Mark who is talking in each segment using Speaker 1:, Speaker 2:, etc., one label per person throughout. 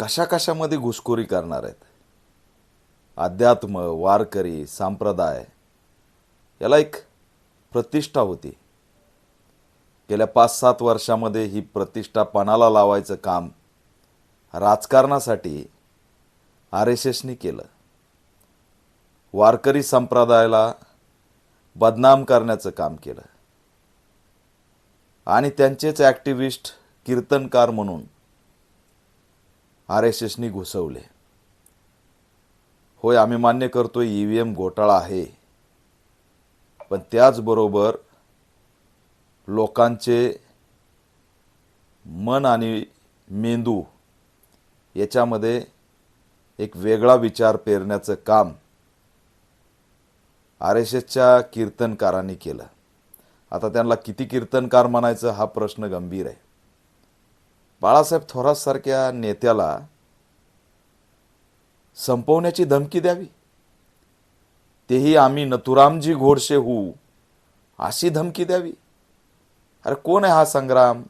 Speaker 1: कशा कशामध्ये घुसखोरी करणार आहेत? अध्यात्म वारकरी संप्रदाय याला एक प्रतिष्ठा होती. गेल्या पाच सात वर्षामध्ये ही प्रतिष्ठा पणाला लावायचं काम राजकारणासाठी आर एस एसनी केलं. वारकरी संप्रदायाला बदनाम करण्याचं काम केलं. आणि त्यांचेच ॲक्टिव्हिस्ट कीर्तनकार म्हणून आर एस एसनी घुसवले. होय आम्ही मान्य करतो ई व्ही एम घोटाळा आहे. पण त्याचबरोबर लोकांचे मन आणि मेंदू याच्यामध्ये एक वेगळा विचार पेरण्याचं काम आर एस एसच्या कीर्तनकारांनी केलं. आता त्यांना किती कीर्तनकार म्हणायचं हा प्रश्न गंभीर आहे. बाळासाहेब थोरातसारख्या नेत्याला संपवण्याची धमकी द्यावी? तेही आम्ही नथुरामजी घोडशे होऊ अशी धमकी द्यावी? अरे कोण आहे हा संग्राम?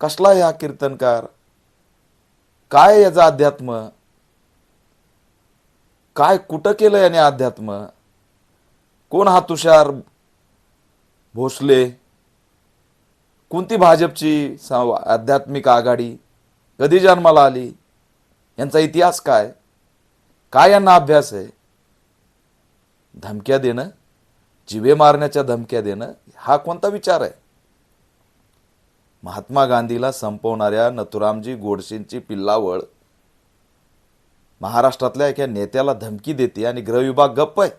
Speaker 1: कसला आहे हा कीर्तनकार? काय याचा अध्यात्म? काय कुठं केलं याने अध्यात्म? कोण हा तुषार भोसले? कोणती भाजपची आध्यात्मिक आघाडी? कधी जन्माला आली? यांचा इतिहास काय? काय यांना अभ्यास आहे? धमक्या देणं जिवे मारण्याच्या धमक्या देणं हा कोणता विचार आहे? महात्मा गांधीला संपवणाऱ्या नथुरामजी गोडसेंची पिल्लावळ महाराष्ट्रातल्या एका नेत्याला धमकी देते आणि गृहविभाग गप्प आहे.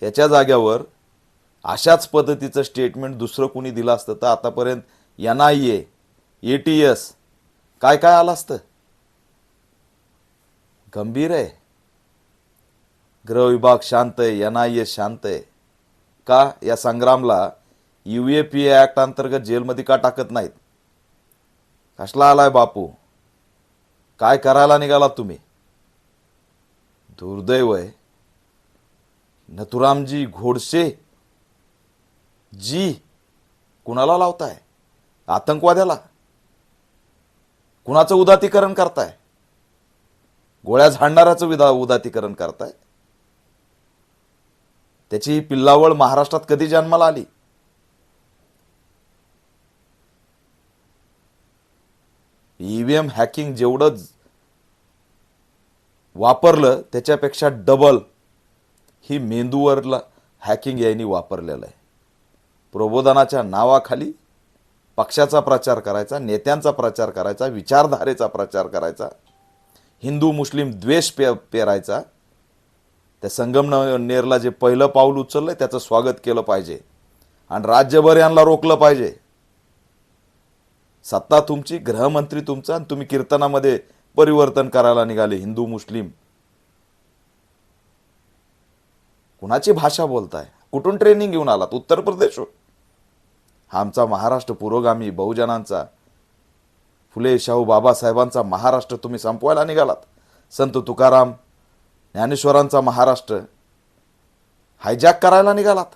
Speaker 1: ह्याच्या जाग्यावर अशाच पद्धतीचं स्टेटमेंट दुसरं कुणी दिलं असतं तर आतापर्यंत N I A A T S काय काय आलं असतं? गंभीर आहे. ग्रह विभाग शांत आहे एन आय ए शांत आहे. का? या संग्रामला U A P A act अंतर्गत जेलमध्ये का टाकत नाहीत? कसला आलाय बापू? काय करायला निघाला तुम्ही? दुर्दैव आहे. नथुरामजी घोडसे जी. कुणाला लावताय? आतंकवाद्याला. कुणाचं उदातीकरण करताय? गोळ्या झाडणाऱ्याचं विदा उदातीकरण करताय? त्याची पिल्लावळ महाराष्ट्रात कधी जन्माला आली? ईव्हीएम हॅकिंग जेवढं वापरलं त्याच्यापेक्षा डबल ही मेंदूवरला हॅकिंग यांनी वापरलेलं आहे. प्रबोधनाच्या नावाखाली पक्षाचा प्रचार करायचा नेत्यांचा प्रचार करायचा विचारधारेचा प्रचार करायचा हिंदू मुस्लिम द्वेष पे पेरायचा. त्या संगमनेरला जे पहिलं पाऊल उचललं त्याचं स्वागत केलं पाहिजे. आणि राज्यभर यांना रोखलं पाहिजे. सत्ता तुमची गृहमंत्री तुमचा आणि तुम्ही कीर्तनामध्ये परिवर्तन करायला निघाले हिंदू मुस्लिम. कुणाची भाषा बोलताय? कुठून ट्रेनिंग घेऊन आलात? उत्तर प्रदेशहून? हा आमचा महाराष्ट्र पुरोगामी बहुजनांचा फुले शाहू बाबासाहेबांचा महाराष्ट्र तुम्ही संपवायला निघालात. संत तुकाराम ज्ञानेश्वरांचा महाराष्ट्र हायजॅक करायला निघालात.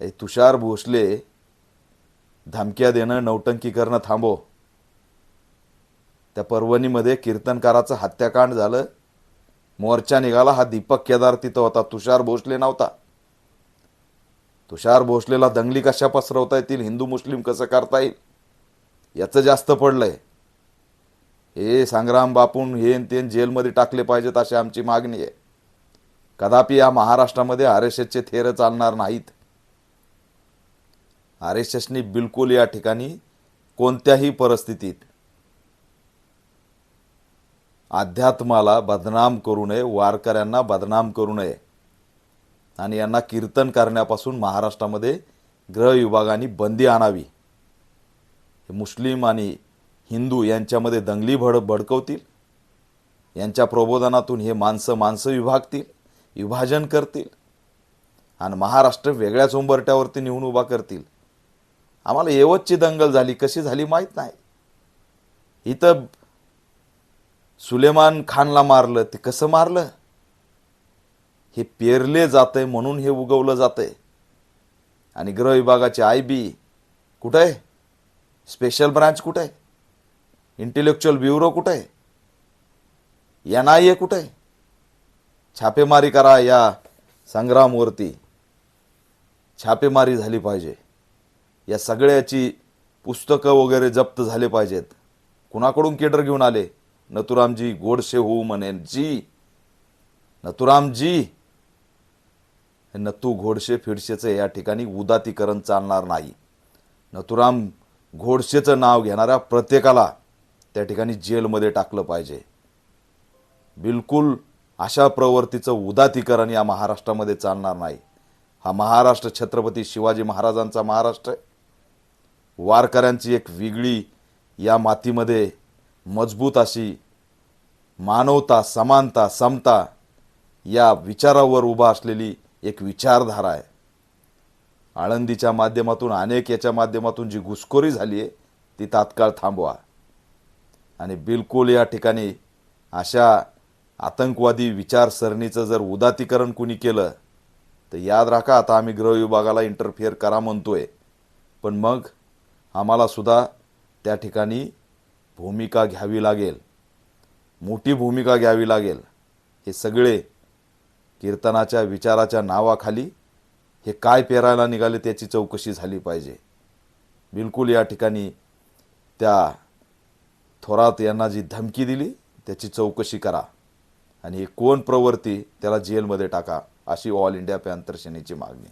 Speaker 1: ए तुषार भोसले धमक्या देणं नौटंकी करणं थांबव त्या पर्वणीमध्ये कीर्तनकाराचं हत्याकांड झालं. मोर्चा निघाला हा दीपक केदार तिथं होता तुषार भोसले नव्हता. तुषार भोसलेला दंगली कशा पसरवता येतील? हिंदू मुस्लिम कसं करता येईल? याचं जास्त पडलंय. हे संग्राम बापून हे तेन ते जेलमध्ये टाकले पाहिजेत अशी आमची मागणी आहे. कदापि या महाराष्ट्रामध्ये आर एस एसचे थेर चालणार नाहीत. आर एस एसनी बिलकुल या ठिकाणी कोणत्याही परिस्थितीत अध्यात्माला बदनाम करू नये वारकऱ्यांना बदनाम करू नये. आणि यांना कीर्तन करण्यापासून महाराष्ट्रामध्ये ग्रह विभागाने बंदी आणावी. मुस्लिम आणि हिंदू यांच्यामध्ये दंगली भड भडकवतील. यांच्या प्रबोधनातून हे माणसं माणसं विभागतील विभाजन करतील. आणि महाराष्ट्र वेगळ्याच उंबरट्यावरती नेऊन उभा करतील. आम्हाला येवतची दंगल झाली कशी झाली माहीत नाही. इथं सुलेमान खानला मारलं ते कसं मारलं? हे पेरले जातंय म्हणून हे उगवलं जातंय. आणि गृह विभागाचे आय बी कुठं आहे? स्पेशल ब्रांच कुठं आहे? इंटेलेक्च्युअल ब्युरो कुठं आहे? एन आय ए कुठं आहे? छापेमारी करा या संग्रामवरती. छापेमारी झाली पाहिजे. या सगळ्याची पुस्तकं वगैरे जप्त झाले पाहिजेत. कुणाकडून केडर घेऊन आले? नथुरामजी गोडसे होऊ म्हणेन. जी. नथुरामजी. नतू नथू घोडशे फिडशेचं या ठिकाणी उदातीकरण चालणार नाही. नथुराम घोडशेचं नाव घेणाऱ्या प्रत्येकाला त्या ठिकाणी जेलमध्ये टाकलं पाहिजे. बिलकुल अशा प्रवृत्तीचं उदातीकरण या महाराष्ट्रामध्ये चालणार नाही. हा महाराष्ट्र छत्रपती शिवाजी महाराजांचा महाराष्ट्र आहे. वारकऱ्यांची एक वेगळी या मातीमध्ये मजबूत अशी मानवता समानता समता या विचारावर उभा असलेली एक विचारधारा आहे. आळंदीच्या माध्यमातून अनेक याच्या माध्यमातून जी घुसखोरी झाली आहे ती तात्काळ थांबवा. आणि बिलकुल या ठिकाणी अशा आतंकवादी विचारसरणीचं जर उदातीकरण कुणी केलं तर याद राखा आता आम्ही गृह विभागाला इंटरफिअर करा म्हणतोय. पण मग आम्हालासुद्धा त्या ठिकाणी भूमिका घ्यावी लागेल. मोठी भूमिका घ्यावी लागेल. हे सगळे कीर्तनाच्या विचाराच्या नावाखाली हे काय पेरायला निघाले त्याची चौकशी झाली पाहिजे. बिलकुल या ठिकाणी त्या थोरात यांना जी धमकी दिली त्याची चौकशी करा. आणि हे कोण प्रवृत्ती त्याला जेलमध्ये टाका अशी ऑल इंडिया पॅन्थर सेनेची मागणी